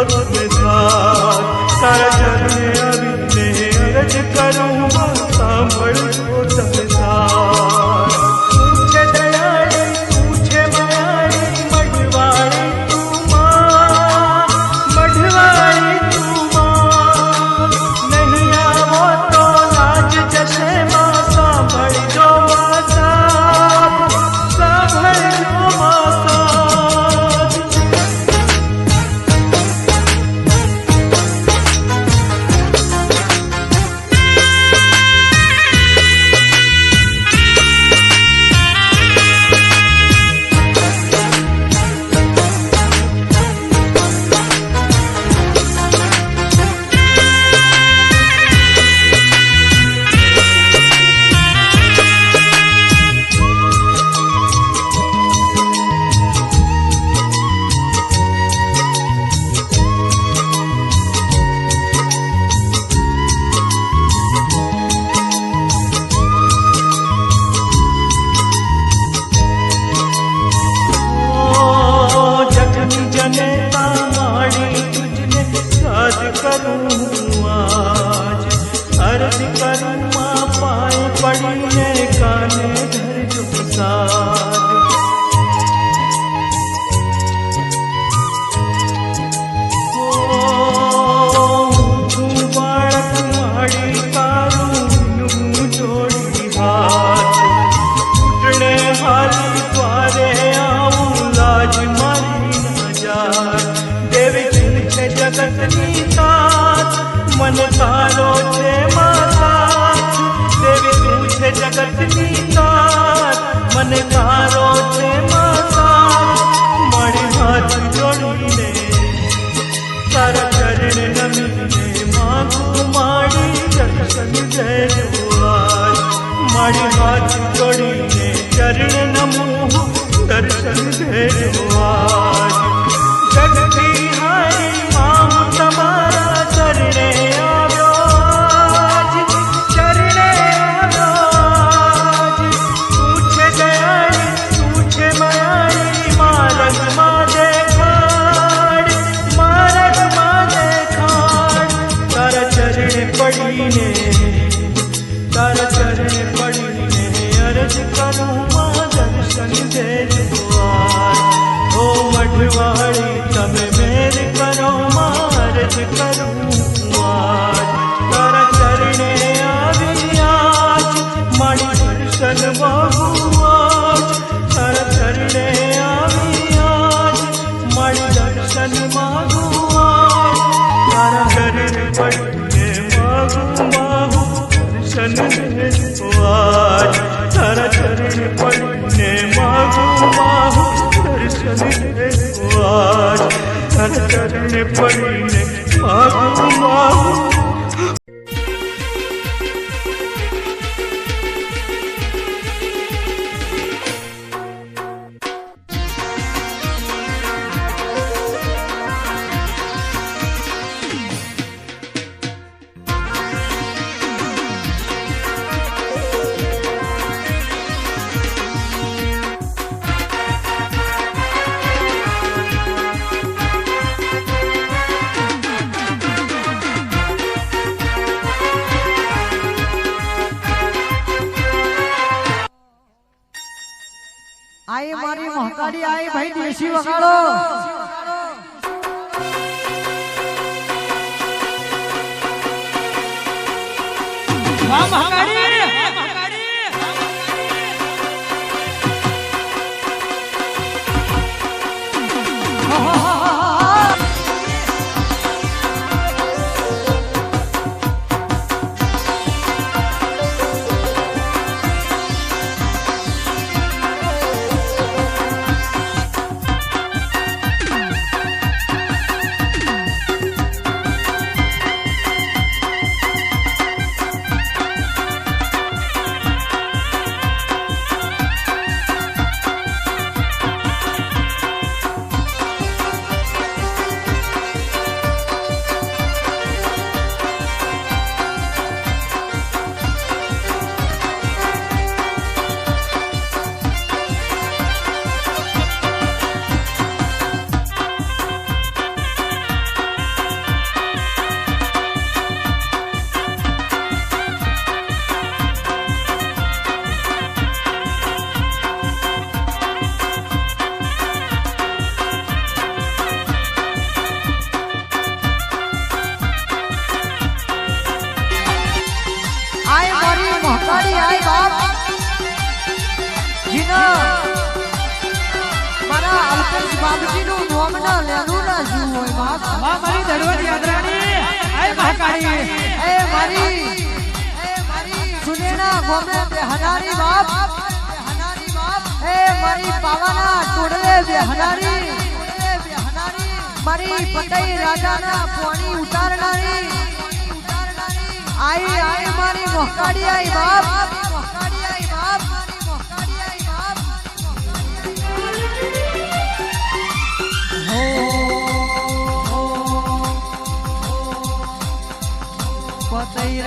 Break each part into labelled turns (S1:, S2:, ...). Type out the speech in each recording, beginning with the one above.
S1: amor पड़ी ने माँ
S2: આઈ મારી મહકાડી આઈ ભાઈ દેશી વગાડો
S3: વાહ
S2: બાબજી નું નોમ ના લેનું ના શું હોય બાપ
S3: વાહ મારી દરવાજ મહાકાળી
S2: મારી સુનેના આઈ બાપ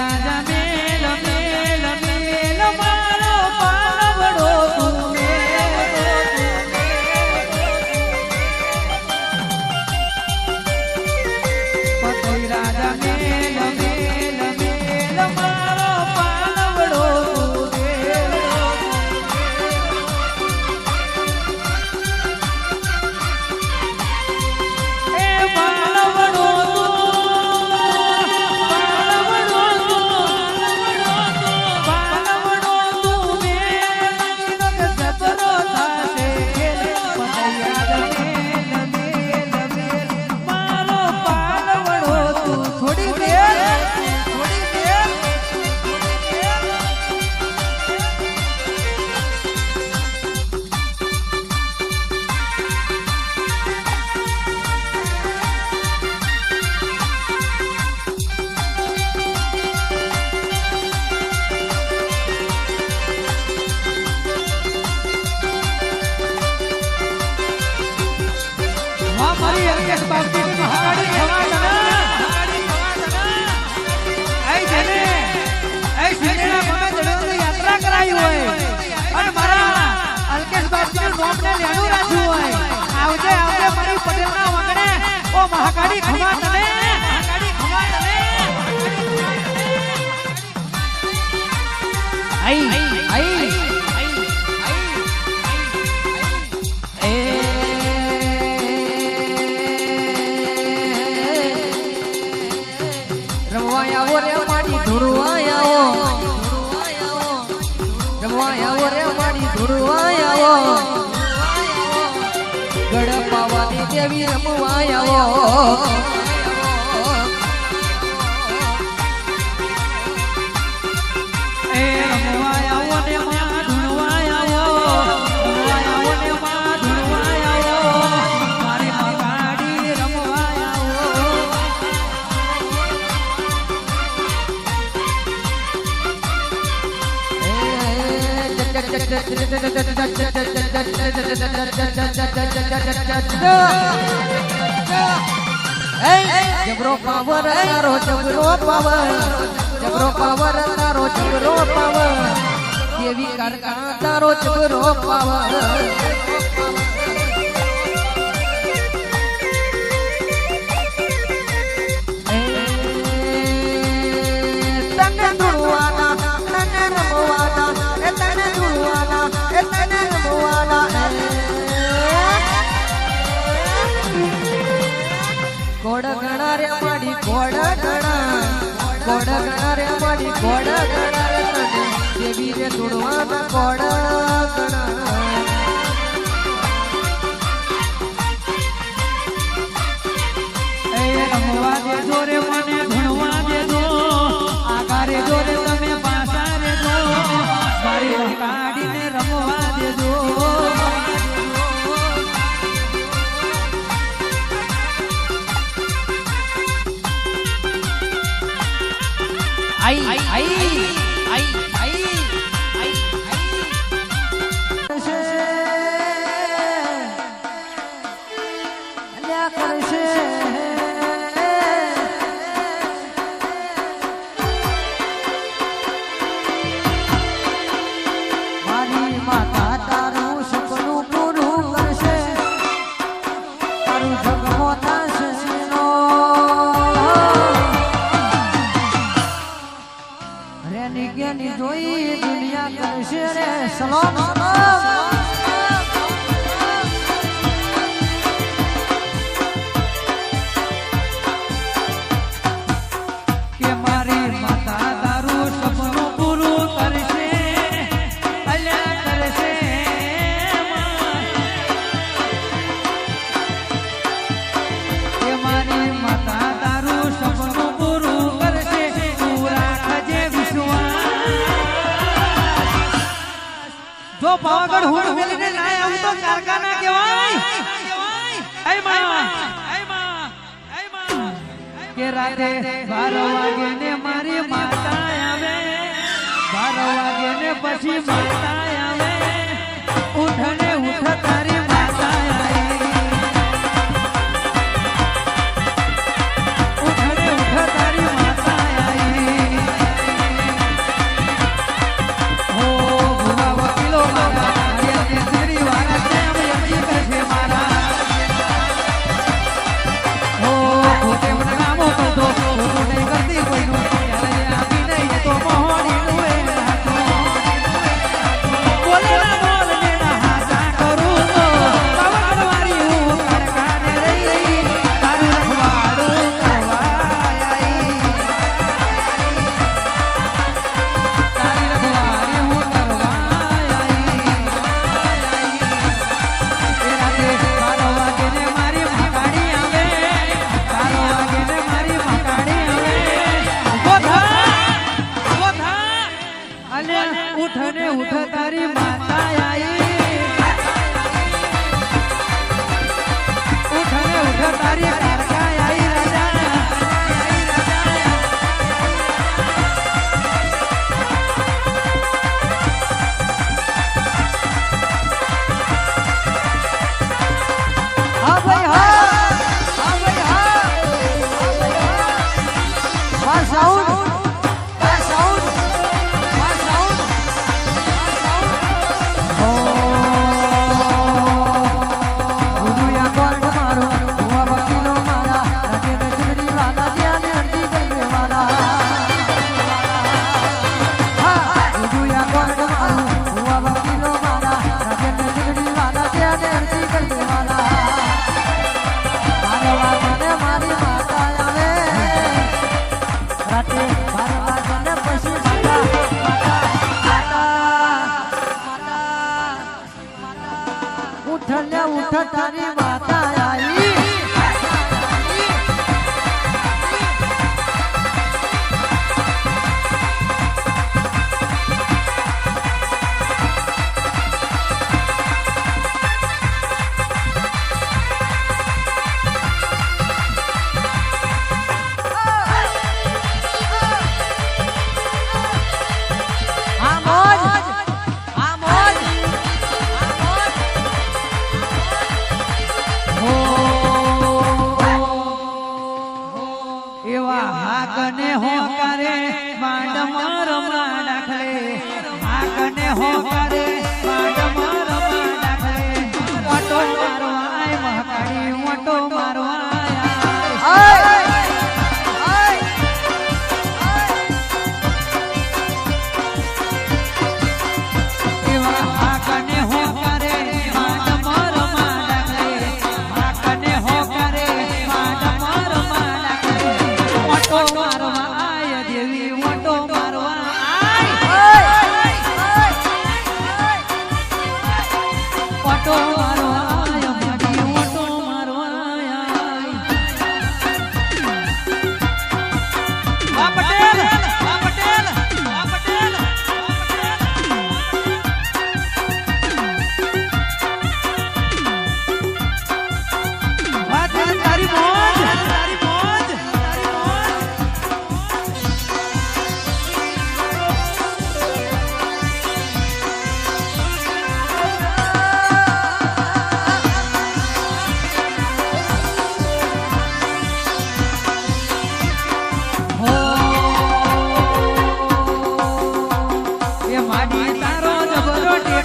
S3: પતઈ બાપજી નું નામ ને લેણું રાખ્યું હોય. આવજે આવજે, મારી પટેલ ના વગણે. ઓ મહાકાળી ખમા તને મહાકાળી ખમા તને આઈ આઈ.
S2: એ. રમવા આવો રે મારી ધોરવા આવો. રમવા આવો રે મારી ધોરવા દેવી રમવા આવો. જબરો પાવર તારો, જબરો પાવર જબરો પાવર તારો, જબરો પાવર. દેવી કરતા તારો, જબરો પાવર. તારે મારી ઘોડ દેવી રે તોડવાના ઘોડ ગણા
S3: રમવા દે જોરે મને ભણવા. 哎哎。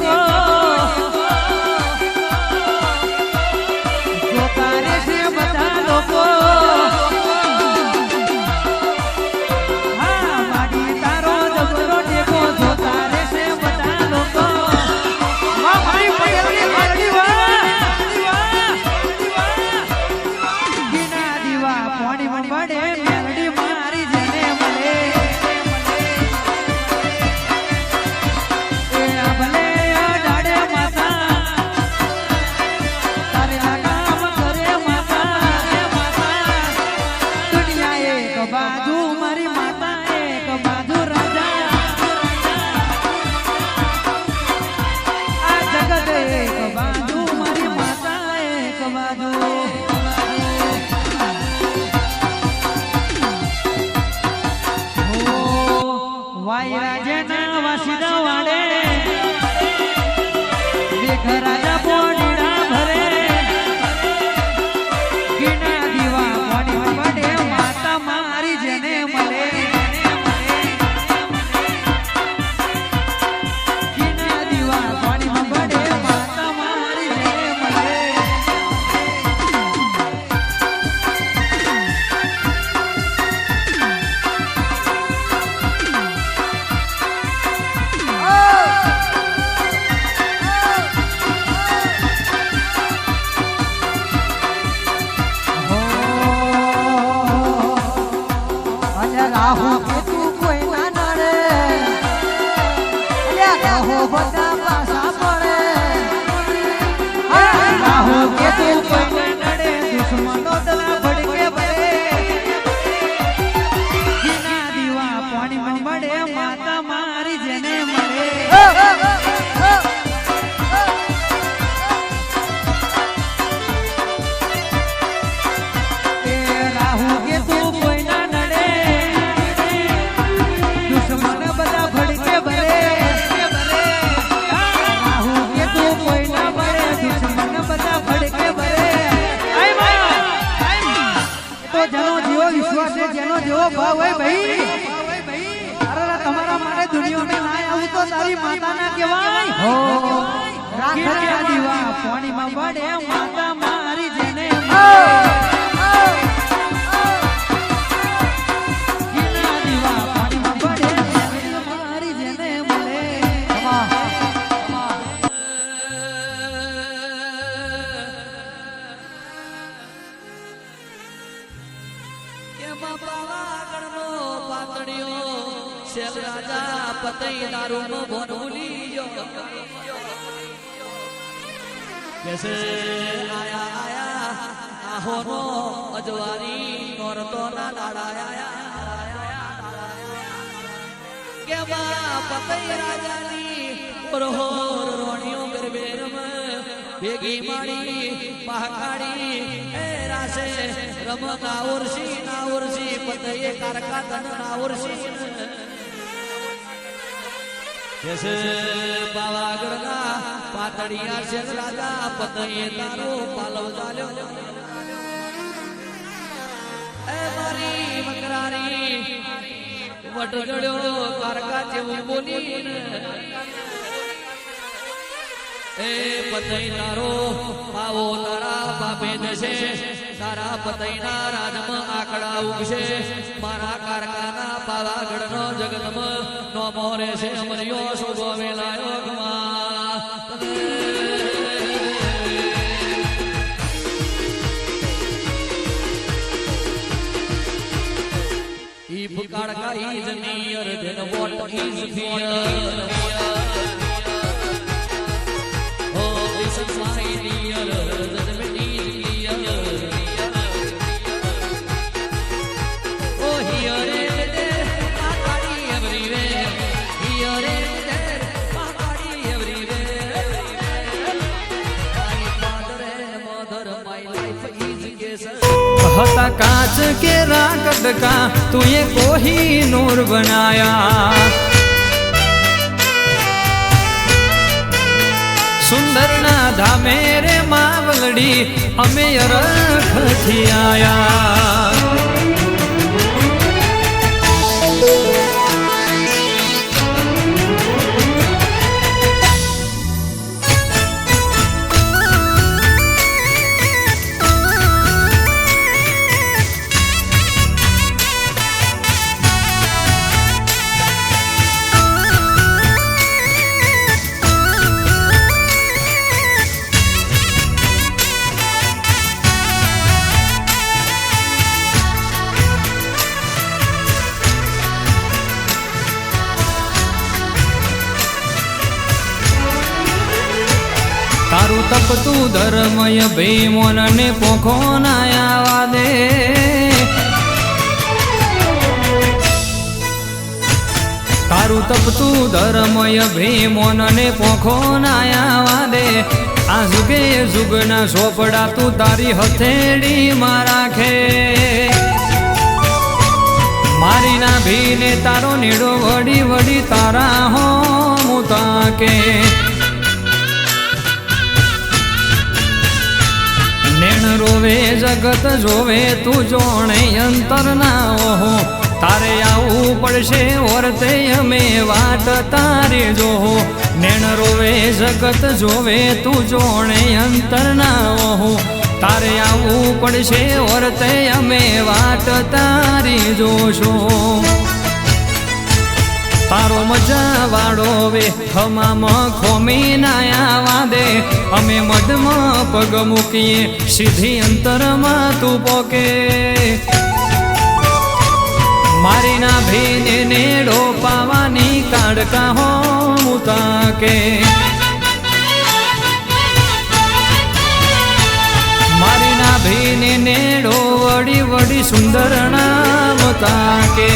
S3: જબરો તો જેનો જેવો વિશ્વાસ છે જેનો જેવો ભાવ હોય ભાઈ. અરે તમારા માટે દુનિયામાં ના આવું તો તારી માતા ના કહેવાય દીવા પાણીમાં પડે માતા મારી જેને
S4: પતઈ દારૂનો ભોન ભૂલી ગયો કેસે આયા આયા અજવારી નોરતો ના દાડા આયા કે બા પતઈ રાજાની ઓરહોર રોણિયો ગરબે રમ ભેગી માડી પહાકાડી. એ રાસે રમ ના ઉર્સી ના ઉર્સી, પતઈએ કારકા ના ઉર્સી કેસે પાવાગઢના પાતળિયા છે રાજા પતયે તારો પાલવ ચાલ્યો. એ મારી મકરારી વટગડ્યો કારકા જેવું બોલીને. એ પતઈ તારો પાવો તારા બાપે જશે તારા પતઈના રાજમાં આકડા ઉગશે. મારા કારકાના પાવાગઢનો જગતમાં નોમો રહેશે અમરિયો શોભો વેલાયો ગમા If Kadaka is near, then what is fear? Oh, this is my
S5: હતા કાચ કે કટકા તુએ કોહી નૂર બનાયા સુંદરના ધામે રે માવલડી અમે અરખથી આયા તારું તપતું ધર્મય ભીમોનને પોખો આવા દે. તારું તપતું ધર્મય ભીમોનને પોખો આવા દે. આ જુગે જુગના સોપડા તું તારી હથેળીમાં રાખે. મારી ના ભીને તારો નીડો વડી વડી તારા હો મુતાકે નેણ રોવે, જગત જોવે, તું જોણે, અંતર ના ઓહો. તારે આવું પડશે ઓરતે અમે વાટ તારે જોહો. નેણ રોવે, જગત જોવે, તું જોણે, અંતર ના ઓહો. તારે આવવું પડશે ઓરતે અમે વાટ તારી જોશો. તારો મજા વાળો વે ખમામ ખોમી નાયા દે અમે મધમાં પગ મૂકીએ, સીધી અંતરમાં તું પોકે. મારી ના ભીને નેડો પાવાની કાઢકા હો મુતાકે મારી ના ભીને નેડો વડી વડી સુંદર નામ તાકે.